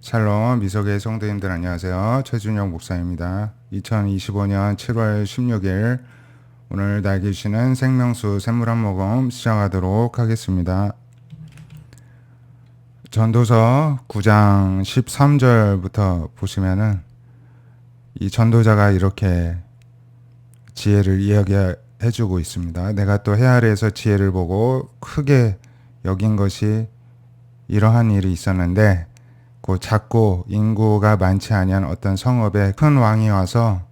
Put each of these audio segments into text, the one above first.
샬롬 미석의 성도님들 안녕하세요. 최준영 목사입니다. 2025년 7월 16일 오늘 날개 주시는 생명수 샘물 한 모금 시작하도록 하겠습니다. 전도서 9장 13절부터 보시면은 이 전도자가 이렇게 지혜를 이야기해 주고 있습니다. 내가 또 해아래에서 지혜를 보고 크게 여긴 것이 이러한 일이 있었는데 그 작고 인구가 많지 아니한 어떤 성읍에 큰 왕이 와서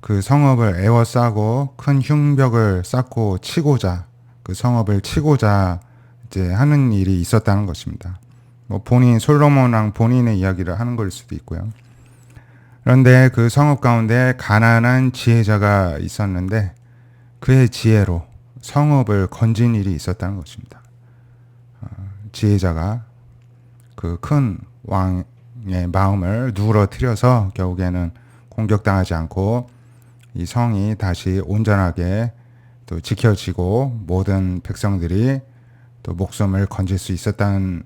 그 성읍을 에워싸고 큰 흉벽을 쌓고 치고자 그 성읍을 치고자 이제 하는 일이 있었다는 것입니다. 뭐 본인 솔로몬 왕 본인의 이야기를 하는 걸 수도 있고요. 그런데 그 성읍 가운데 가난한 지혜자가 있었는데 그의 지혜로 성읍을 건진 일이 있었다는 것입니다. 어, 지혜자가 그 큰 왕의 마음을 누그러뜨려서 결국에는 공격당하지 않고 이 성이 다시 온전하게 또 지켜지고 모든 백성들이 또 목숨을 건질 수 있었다는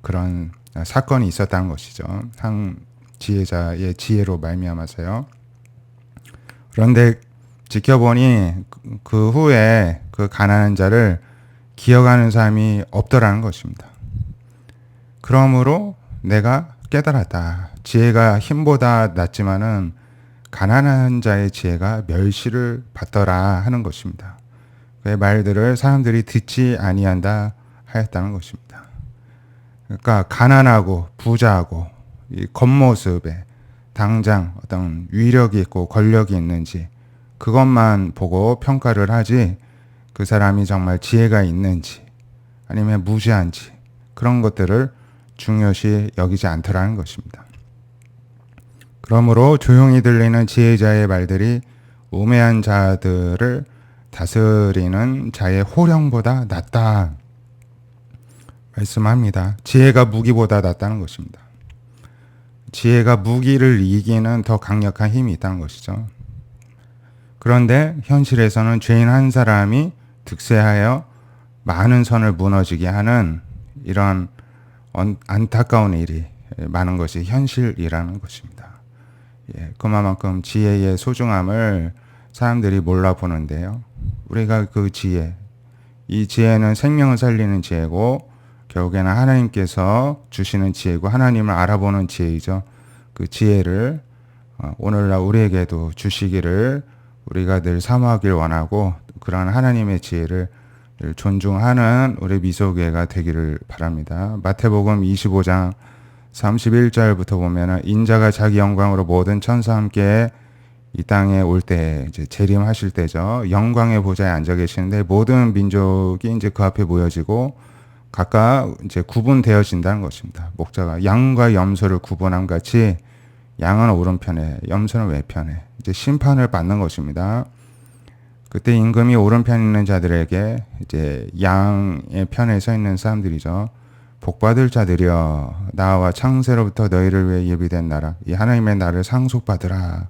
그런 사건이 있었다는 것이죠. 상 지혜자의 지혜로 말미암아서요. 그런데 지켜보니 그 후에 그 가난한 자를 기억하는 사람이 없더라는 것입니다. 그러므로 내가 깨달았다. 지혜가 힘보다 낫지만은 가난한 자의 지혜가 멸시를 받더라 하는 것입니다. 그의 말들을 사람들이 듣지 아니한다 하였다는 것입니다. 그러니까 가난하고 부자하고 이 겉모습에 당장 어떤 위력이 있고 권력이 있는지 그것만 보고 평가를 하지 그 사람이 정말 지혜가 있는지 아니면 무지한지 그런 것들을 중요시 여기지 않더라는 것입니다. 그러므로 조용히 들리는 지혜자의 말들이 우매한 자들을 다스리는 자의 호령보다 낫다. 말씀합니다. 지혜가 무기보다 낫다는 것입니다. 지혜가 무기를 이기는 더 강력한 힘이 있다는 것이죠. 그런데 현실에서는 죄인 한 사람이 득세하여 많은 선을 무너지게 하는 이런 안타까운 일이 많은 것이 현실이라는 것입니다. 예, 그만큼 지혜의 소중함을 사람들이 몰라보는데요. 우리가 그 지혜, 이 지혜는 생명을 살리는 지혜고 결국에는 하나님께서 주시는 지혜고 하나님을 알아보는 지혜이죠. 그 지혜를 어, 오늘날 우리에게도 주시기를 우리가 늘 사모하길 원하고 그러한 하나님의 지혜를 존중하는 우리 미소교회가 되기를 바랍니다. 마태복음 25장 31절부터 보면은 인자가 자기 영광으로 모든 천사 함께 이 땅에 올 때 이제 재림하실 때죠. 영광의 보좌에 앉아 계시는데 모든 민족이 이제 그 앞에 모여지고 각각 이제 구분되어진다는 것입니다. 목자가 양과 염소를 구분함 같이 양은 오른편에 염소는 왼편에 이제 심판을 받는 것입니다. 그때 임금이 오른편에 있는 자들에게 이제 양의 편에 서 있는 사람들이죠. 복받을 자들이여 나와 창세로부터 너희를 위해 예비된 나라 이 하나님의 나를 상속받으라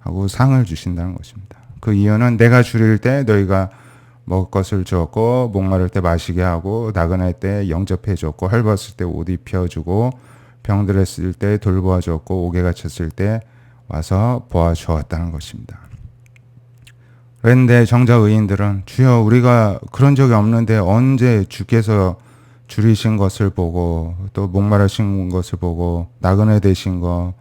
하고 상을 주신다는 것입니다. 그 이유는 내가 줄일 때 너희가 먹을 것을 주었고 목마를 때 마시게 하고 나그네 때 영접해 줬고 헐벗을 때 옷 입혀 주고 병들었을 때 돌보아 줬고 옥에 갇혔을 때 와서 보아 주었다는 것입니다. 그런데 정작 의인들은 주여 우리가 그런 적이 없는데 언제 주께서 줄이신 것을 보고 또 목마르신 것을 보고 나그네 되신 거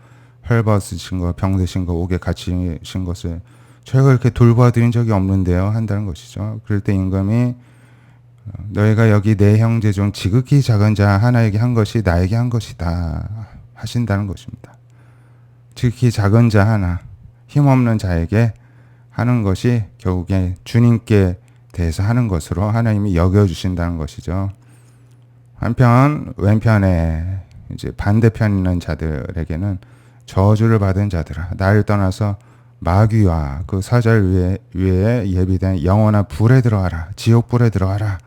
헐벗으신 거 병드신 거 옥에 갇히신 것을 저희가 이렇게 돌봐드린 적이 없는데요 한다는 것이죠. 그럴 때 임금이 어, 너희가 여기 내 형제 중 지극히 작은 자 하나에게 한 것이 나에게 한 것이다 하신다는 것입니다. 지극히 작은 자 하나 힘없는 자에게 하는 것이 결국에 주님께 대해서 하는 것으로 하나님이 여겨주신다는 것이죠. 한편 왼편에 이제 반대편 있는 자들에게는 저주를 받은 자들아 나를 떠나서 마귀와 그 사절 위에, 위에 예비된 영원한 불에 들어가라 지옥 불에 들어가라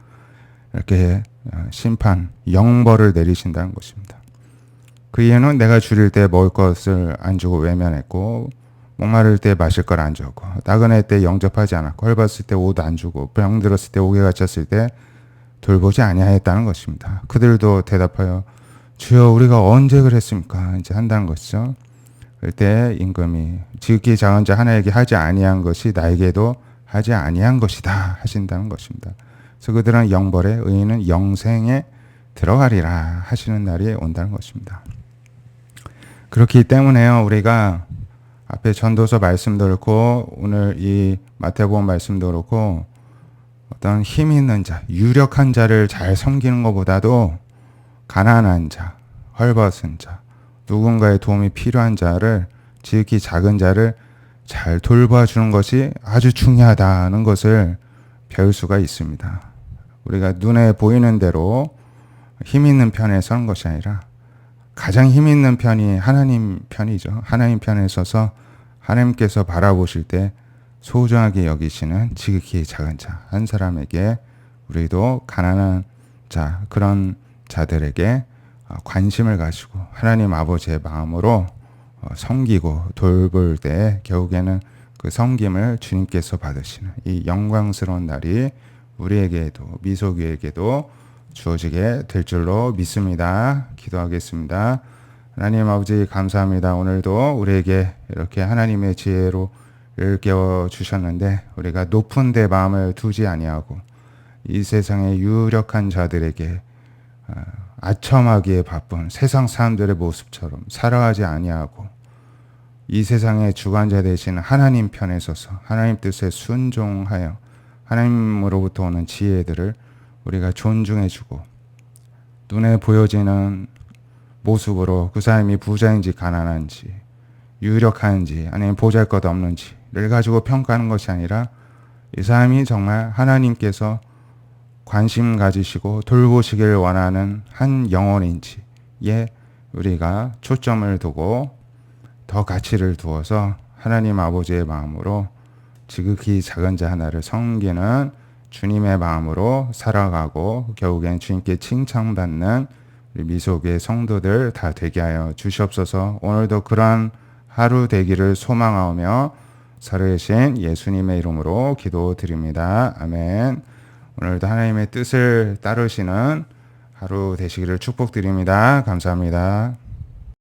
이렇게 어, 심판 영벌을 내리신다는 것입니다. 그 이유는 내가 줄일 때 먹을 것을 안 주고 외면했고 목마를 때 마실 걸 안 주고 나그네 때 영접하지 않았고 헐벗을 때 옷 안 주고 병들었을 때 옥에 갇혔을 때 돌보지 아니하였다는 것입니다. 그들도 대답하여 주여 우리가 언제 그랬습니까? 이제 한다는 것이죠. 그때 임금이 지극히 작은 자 하나에게 하지 아니한 것이 나에게도 하지 아니한 것이다 하신다는 것입니다. 그래서 그들은 영벌에 의인은 영생에 들어가리라 하시는 날이 온다는 것입니다. 그렇기 때문에요 우리가 앞에 전도서 말씀도 그렇고 오늘 이 마태복음 말씀도 그렇고 어떤 힘 있는 자, 유력한 자를 잘 섬기는 것보다도 가난한 자, 헐벗은 자, 누군가의 도움이 필요한 자를 지극히 작은 자를 잘 돌봐주는 것이 아주 중요하다는 것을 배울 수가 있습니다. 우리가 눈에 보이는 대로 힘 있는 편에 서는 것이 아니라 가장 힘 있는 편이 하나님 편이죠. 하나님 편에 서서 하나님께서 바라보실 때 소중하게 여기시는 지극히 작은 자 한 사람에게 우리도 가난한 자 그런 자들에게 어, 관심을 가지고 하나님 아버지의 마음으로 어, 섬기고 돌볼 때 결국에는 그 섬김을 주님께서 받으시는 이 영광스러운 날이 우리에게도 미소교에게도 주어지게 될 줄로 믿습니다. 기도하겠습니다. 하나님 아버지 감사합니다. 오늘도 우리에게 이렇게 하나님의 지혜로 일깨워 주셨는데 우리가 높은 데 마음을 두지 아니하고 이 세상의 유력한 자들에게 어, 아첨하기에 바쁜 세상 사람들의 모습처럼 살아가지 아니하고 이 세상의 주관자 되신 하나님 편에 서서 하나님 뜻에 순종하여 하나님으로부터 오는 지혜들을 우리가 존중해주고 눈에 보여지는 모습으로 그 사람이 부자인지 가난한지 유력한지 아니면 보잘것 없는지를 가지고 평가하는 것이 아니라 이 사람이 정말 하나님께서 관심 가지시고 돌보시길 원하는 한 영혼인지에 우리가 초점을 두고 더 가치를 두어서 하나님 아버지의 마음으로 지극히 작은 자 하나를 섬기는 주님의 마음으로 살아가고 결국엔 주님께 칭찬받는 미소의 성도들 다 되게 하여 주시옵소서. 오늘도 그러한 하루 되기를 소망하며 살아계신 예수님의 이름으로 기도드립니다. 아멘. 오늘도 하나님의 뜻을 따르시는 하루 되시기를 축복드립니다. 감사합니다.